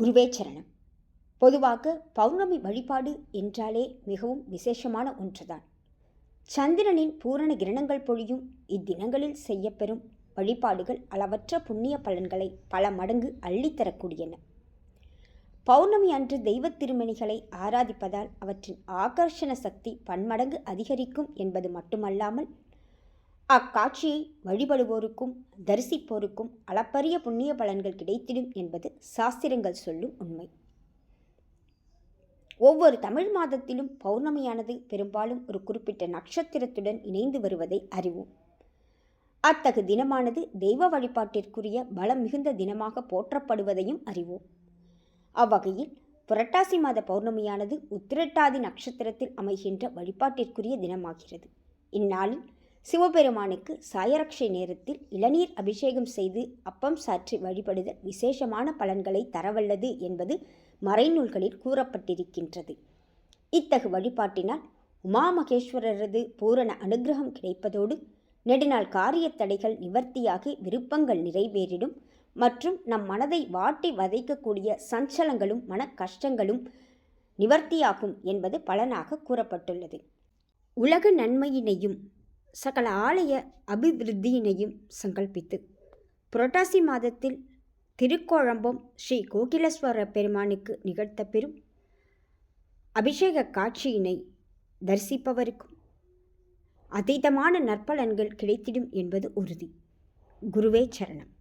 உருவேச்சரணம் பொதுவாக பௌர்ணமி வழிபாடு என்றாலே மிகவும் விசேஷமான ஒன்றுதான். சந்திரனின் பூரண கிரணங்கள் பொழியும் இத்தினங்களில் செய்யப்பெறும் வழிபாடுகள் அளவற்ற புண்ணிய பலன்களை பல மடங்கு அள்ளித்தரக்கூடியன பௌர்ணமி அன்று தெய்வத் திருமணிகளை ஆராதிப்பதால் அவற்றின் ஆகர்ஷண சக்தி பன்மடங்கு அதிகரிக்கும் என்பது மட்டுமல்லாமல் அக்காட்சியை வழிபடுவோருக்கும் தரிசிப்போருக்கும் அளப்பரிய புண்ணிய பலன்கள் கிடைத்திடும் என்பது சாஸ்திரங்கள் சொல்லும் உண்மை. ஒவ்வொரு தமிழ் மாதத்திலும் பௌர்ணமியானது பெரும்பாலும் ஒரு குறிப்பிட்ட நட்சத்திரத்துடன் இணைந்து வருவதை அறிவோம். அத்தகு தினமானது தெய்வ வழிபாட்டிற்குரிய பலம் மிகுந்த தினமாக போற்றப்படுவதையும் அறிவோம். அவ்வகையில் புரட்டாசி மாத பௌர்ணமியானது உத்திரட்டாதி நட்சத்திரத்தில் அமைகின்ற வழிபாட்டிற்குரிய தினமாகிறது. இந்நாளில் சிவபெருமானுக்கு சாயரக்ஷை நேரத்தில் இளநீர் அபிஷேகம் செய்து அப்பம் சாற்றி வழிபடுதல் விசேஷமான பலன்களை தரவல்லது என்பது மறைநூல்களில் கூறப்பட்டிருக்கின்றது. இத்தகு வழிபாட்டினால் உமா மகேஸ்வரரது பூரண அனுகிரகம் கிடைப்பதோடு நெடுநாள் காரிய தடைகள் நிவர்த்தியாகி விருப்பங்கள் நிறைவேறிடும் மற்றும் நம் மனதை வாட்டி வதைக்கக்கூடிய சஞ்சலங்களும் மன கஷ்டங்களும் நிவர்த்தியாகும் என்பது பலனாக கூறப்பட்டுள்ளது. உலக நன்மையினையும் சகல ஆலய அபிவிருத்தியினையும் சங்கல்பித்து. புரட்டாசி மாதத்தில் திருக்கோழம்பம் ஸ்ரீ கோகிலேஸ்வர பெருமானுக்கு நிகழ்த்த பெறும் அபிஷேக காட்சியினை தரிசிப்பவருக்கும் அதீதமான நற்பலன்கள் கிடைத்திடும் என்பது உறுதி. குருவே சரணம்.